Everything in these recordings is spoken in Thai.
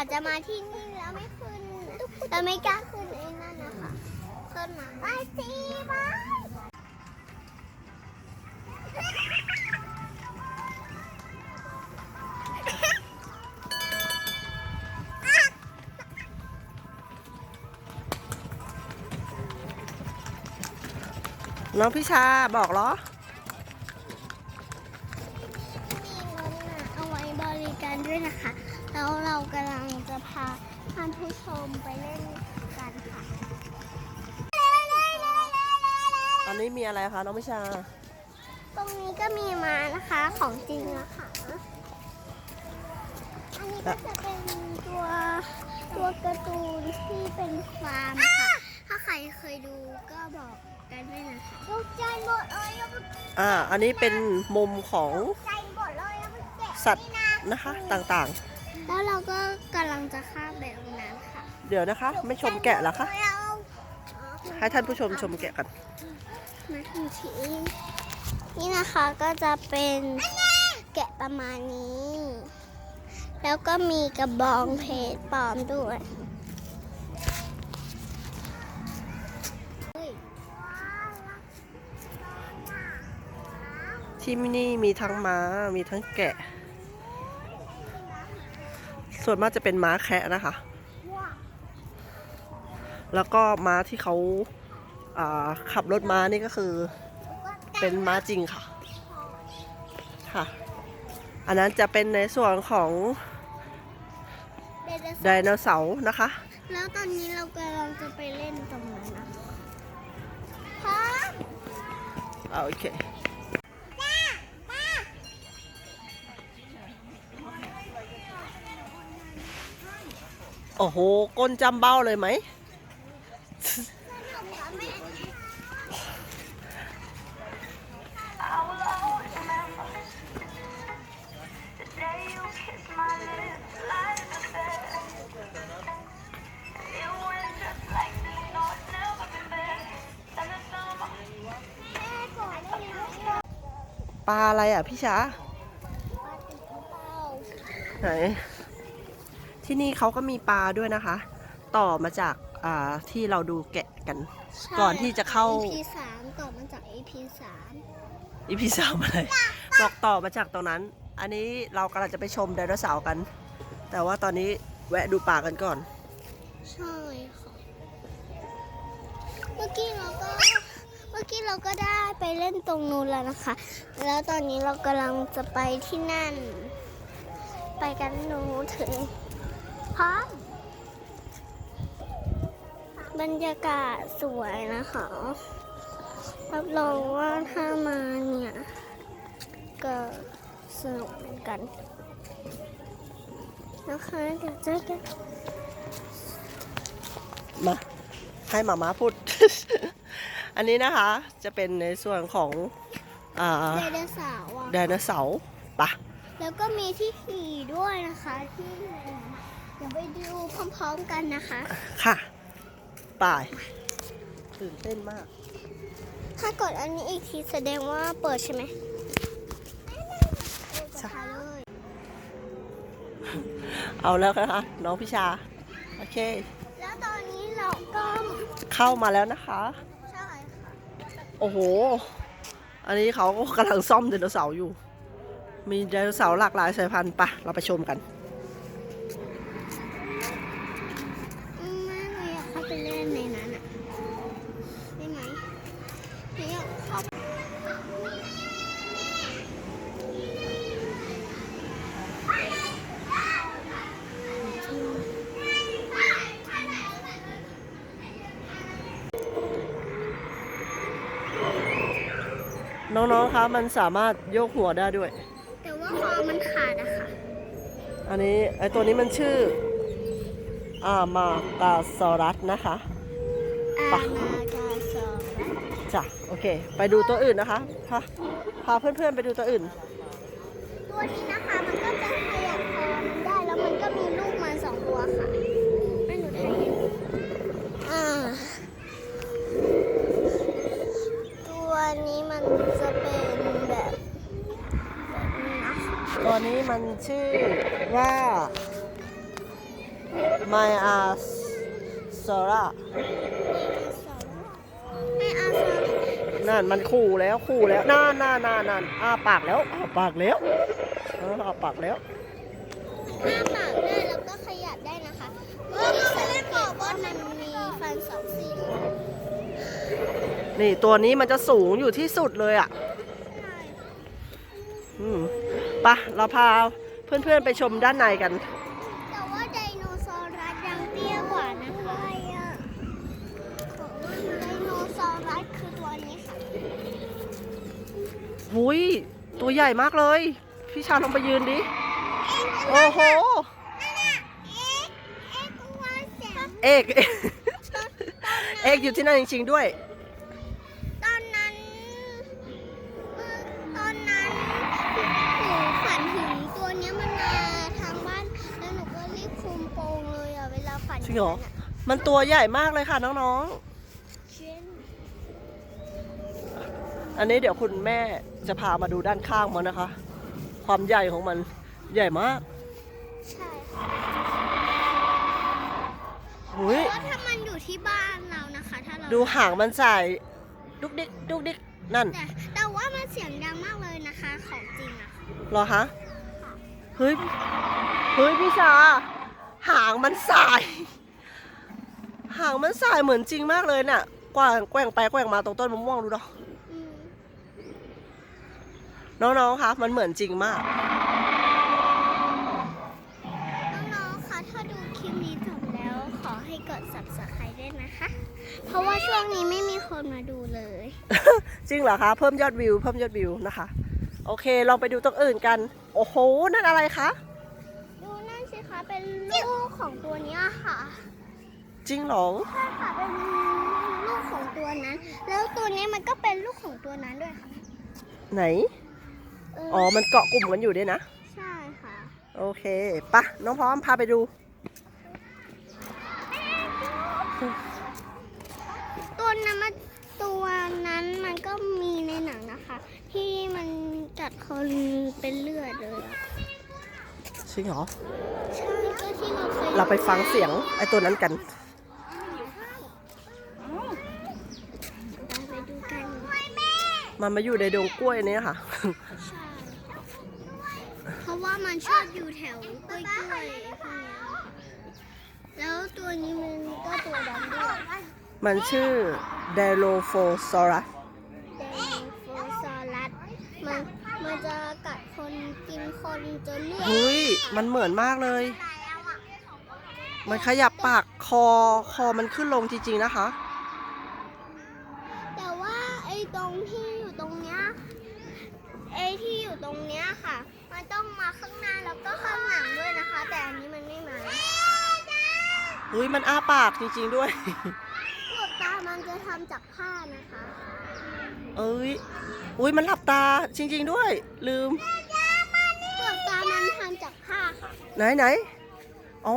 อาจจะมาที่นี่แล้วไม่ขึ้นแล้วไม่กล้าขึ้นไอ้นั่นนะคะขึ้นมาไปสิไปน้องพิชาบอกเหรอ มีรถน่ะเอาไว้บริการด้วยนะคะ แล้วเรากำลังจะพาท่านผู้ชมไปเล่นกันค่ะ อันนี้มีอะไรคะน้องพิชา ตรงนี้ก็มีมานะคะของจริงนะคะอันนี้ก็จะเป็นตัวตัวการ์ตูนที่เป็นฟาร์มค่ะ ถ้าใครเคยดูก็บอกกันด้วยนะคะตกใจหมดเลยอะมันอ่า อันนี้เป็นมุมของตกใจหมดเลยอะมันแกะสัตว์นี่นะ นะคะต่าง แล้วเราก็กำลังจะข้ามไปตรงนั้นค่ะๆเดี๋ยวนะคะ ไม่ชมแกะเหรอคะไม่เอาให้ท่านผู้ชมชมแกะกันมาถึงทีนี่นะคะก็จะเป็นแกะประมาณนี้ แล้วก็มีกระบองเพชรปลอมด้วยที่นี่มีทั้งม้ามีทั้งแกะ ส่วนมากจะเป็นม้าแคะนะคะ แล้วก็ม้าที่เขาอ่าขับรถม้านี่ก็คือ เป็นม้าจริงค่ะ ค่ะ อันนั้นจะเป็นในส่วนของไดโนเสาร์นะคะ แล้วตอนนี้เรากำลังจะไปเล่นตรงนั้นนะคะพร้อมอ่าโอเค โอ้โห ก้นจำเบ้าเลยไหมแม่ก่อนได้ไหมปลาอะไรอะพี่ช้าปลาติดกระเป๋าไหน ที่นี่เขาก็มีปลาด้วยนะคะ ต่อมาจากอ่าที่เราดูแกะกัน ก่อนที่จะเข้า EP สามต่อมาจาก EP สามอีพีสามอะไรบอกต่อมาจากตรงนั้น อันนี้เรากำลังจะไปชมไดโนเสาร์กัน แต่ว่าตอนนี้แวะดูปลากันก่อน ใช่ค่ะ เมื่อกี้เราก็ เมื่อกี้เราก็ได้ไปเล่นตรงนู้นแล้วนะคะ แล้วตอนนี้เรากำลังจะไปที่นั่น ไปกันหนูถึง พร้อมบรรยากาศสวยนะคะรับรองว่าถ้ามาเนี่ย ก็สนุกเหมือนกัน นะคะเดี๋ยวเจอกันมาให้หมาม้าพูด อันนี้นะคะจะเป็นในส่วนของอ่าไดโนเสาร์อะไดโนเสาร์ปะแล้วก็มีที่ขี่ด้วยนะคะที่ เดี๋ยวไปดูพร้อมๆกันนะคะ ค่ะไป่ายตื่นเต้นมาก ถ้ากดอันนี้อีกทีแสดงว่าเปิดใช่ไหมใช่ไปเลยเอาแล้วนะคะน้องพิชา โอเค แล้วตอนนี้เราก็เข้ามาแล้วนะคะ ใช่ค่ะ โอ้โห อันนี้เขาก็กำลังซ่อมไดโนเสาร์อยู่ มีไดโนเสาร์หลากหลายสายพันธุ์ปะเราไปชมกัน อืมแม่หนูอยากเข้าไปเล่นในนั้นอะได้ไหมหนูอยากเข้า น้องๆคะมันสามารถโยกหัวได้ด้วย แต่ว่าคอมันขาดอะค่ะ อันนี้ไอตัวนี้มันชื่อ อามากาซอรัสนะคะอาปะณากาซอร์จ้ะโอเค ไปดูตัวอื่นนะคะพาพาเพื่อนๆไปดูตัวอื่น ตัวนี้นะคะมันก็จะขยับคอมันได้แล้วมันก็มีลูกมาสองตัวค่ะให้หนูถ่ายให้ดูอ่า ตัว นี้มันจะเป็นแบบแบบนี้นะคะก็นี้มันชื่อว่า My a s o r a ไม่เอาซอนั่นมันขู่แล้วขู่แล้วนั่นนั่นนั่นนั่นอ้าปากแล้วอ้าปากแล้วเอออ้าปากแล้วอ้าปากได้แล้วก็ขยับได้นะคะเมื่อกี้สังเกตว่ามันมีฟันสองซี่ นี่ตัวนี้มันจะสูงอยู่ที่สุดเลยอะอืมไปะเราพาเพื่อนๆไปชมด้านในกัน แต่ว่าไดโนเสาร์รัสยังเตี้ยกว่านะคะไดโนเสาร์รัสคือตัวนี้ค่ะหุยตัวใหญ่มากเลย พี่ชาลองไปยืนดิ โอ้โห เอ๊ะเอ๊ะเอกเอกตัวเสียงตอนนั้นอยู่ที่นั่นจริงๆด้วย จริงเหรอย่านั้นอะมันตัวใหญ่มากเลยค่ะน้องเช่นๆอันนี้เดี๋ยวคุณแม่จะพามาดูด้านข้างมันนะคะ ความใหญ่ของมันใหญ่มาก ใช่ค่ะหุยเพราะถ้ามันอยู่ที่บ้านเรานะคะ ถ้าเราดูหางมันใส่ดุกดิกดุกดิกนั่น แต่แต่ว่ามันเสียงดังมากเลยนะคะของจริงอะเหรอคะ เฮ้ย เฮ้ยพี่ชาหางมันสาย หางมันสายเหมือนจริงมากเลยน่ะกว่างแกว่งไปแกว่งมาตรงต้นมะม่วงดูเนาะอืมน้องๆคะมันเหมือนจริงมาก น้องๆคะถ้าดูคลิปนี้จบแล้วขอให้กด subscribe ด้วยนะคะ เพราะว่าช่วงนี้ไม่มีคนมาดูเลย จริงเหรอคะ เพิ่มยอดวิว เพิ่มยอดวิวนะคะ โอเค ลองไปดูตรงอื่นกัน โอ้โห นั่นอะไรคะ ดูนั่นสิคะ เป็น ลูกของตัวเนี้ยค่ะ จริงเหรอใช่ค่ะเป็นลูกของตัวนั้น แล้วตัวนี้มันก็เป็นลูกของตัวนั้นด้วยค่ะไหนเอออ๋อ มันเกาะกลุ่มกันอยู่ด้วยนะ ใช่ค่ะ โอเคปะน้องพร้อมพาไปดูตัวนั้นมันตัวนั้นมันก็มีในหนังนะคะ ที่มันกัดคนเป็นเลือดเลยอะจ ริงเหรอ ใช่ก็ที่เราเคยเราไปฟังเสียงไอ้ตัวนั้นกัน ไปดูกันมันมาอยู่ในดงกล้วยนี้ค่ะ ใช่เพราะว่ามันชอบอยู่แถวกล้วยๆพวกเนี้ยแล้วตัวนี้มันก็ตัวดำด้วยมันชื่อ d i l o p h o s a u r u s เดนโฟซอรัสมันมันจะกัดคนกินคนจนเลือดเฮ้ย มันเหมือนมากเลย มันขยับปากคอคอมันขึ้นลงจริงๆนะคะ แต่ว่าไอ้ตรงที่อยู่ตรงเนี้ยไอ้ที่อยู่ตรงเนี้ยค่ะ มันต้องมาข้างหน้าแล้วก็ข้างหลังด้วยนะคะ แต่อันนี้มันไม่มาเฮ้ยมันอ้าปากจริงๆด้วยขวดตามันจะทำจากผ้านะคะ เอ้ยอุ้ยมันหลับตาจริง ๆด้วย ลืมขวดตามันทำจากผ้าค่ะ ไหนไหนโอ้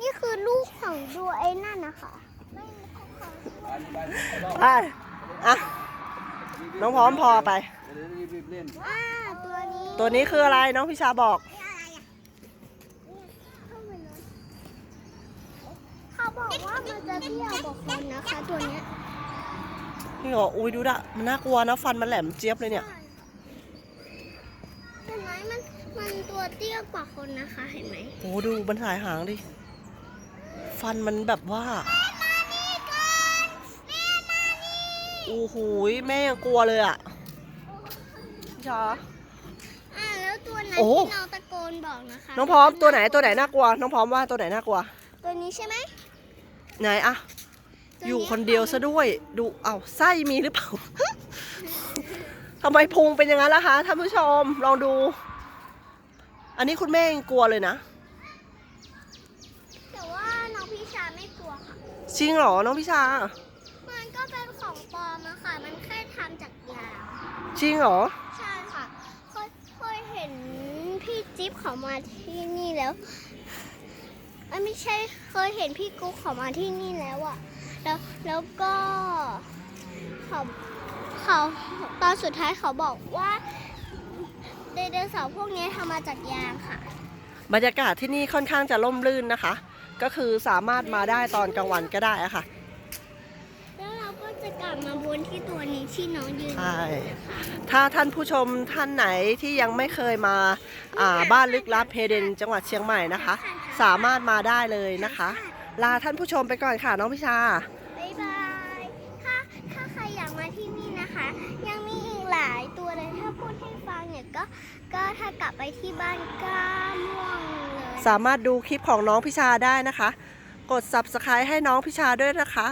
นี่คือลูกของดูไอ้นั่นนะคะไปอะน้องพร้อมพอไปอ่าตัวนี้ตัวนี้คืออะไรน้องพิชาบอกเขาบอกว่ามันจะเที่ยวกว่าคนนะคะตัวเนี้ยนี่เหรออุ้ยดูดะมันน่ากลัวนะฟันมันแหลมเจี๊ยบเลยเนี่ย เห็นไหมมันมัน ตัวเตี้ยกว่าคนนะคะเห็นไหมโอ้ดูมันสายหางดิ ฟันมันแบบว่าโอ้โหยแม่ยังกลัวเลยอะพี่ชาอ่าแล้วตัวนั้นโอ้ที่น้องตะโกนบอกนะคะ น้องพร้อมตัวไหนตัวไหนน่ากลัว น้องพร้อมว่าตัวไหนน่ากลัว ตัวนี้ใช่ไหมไหนอะตัวอยู่คนเดียวซะด้วย ดูเอ้าไส้มีหรือเปล่าทำไมพุงเป็นอย่างนั้นล่ะคะท่านผู้ชมลองดู อันนี้คุณแม่ยังกลัวเลยนะ แต่ว่าน้องพี่ชาไม่กลัวค่ะ จริงเหรอ น้องพิชา มันก็เป็นของปลอมอะค่ะ มันแค่ทำจากยางจริงเหรอ ใช่ค่ะเคยเคยเห็นพี่จิ๊บเขามาที่นี่แล้วเอ้ยไม่ใช่เคยเห็นพี่กุ๊กเขามาที่นี่แล้วอะแล้วแล้วก็เขาเขาตอนสุดท้ายเขาบอกว่าไดโนเสาร์พวกนี้ทำมาจากยางค่ะ บรรยากาศที่นี่ค่อนข้างจะร่มรื่นนะคะ ก็คือสามารถมาได้ตอนกลางวันก็ได้อะค่ะ แล้วเราก็จะกลับมาบนที่ตัวนี้ที่น้องยืนใช่ถ้าท่านผู้ชมท่านไหนที่ยังไม่เคยมาอ่าบ้านลึกลับเฮเดนจังหวัดเชียงใหม่นะคะ สามารถมาได้เลยนะคะ ลาท่านผู้ชมไปก่อนค่ะน้องพิชา บ๊ายบายถ้าถ้าใครอยากมาที่นี่นะคะ ยังมีอีกหลายตัวเลยถ้าพูดให้ฟังเนี่ยก็ ก็ถ้ากลับไปที่บ้านก็ม่วงเลย สามารถดูคลิปของน้องพิชาได้นะคะ กด subscribe ให้น้องพิชาด้วยนะคะ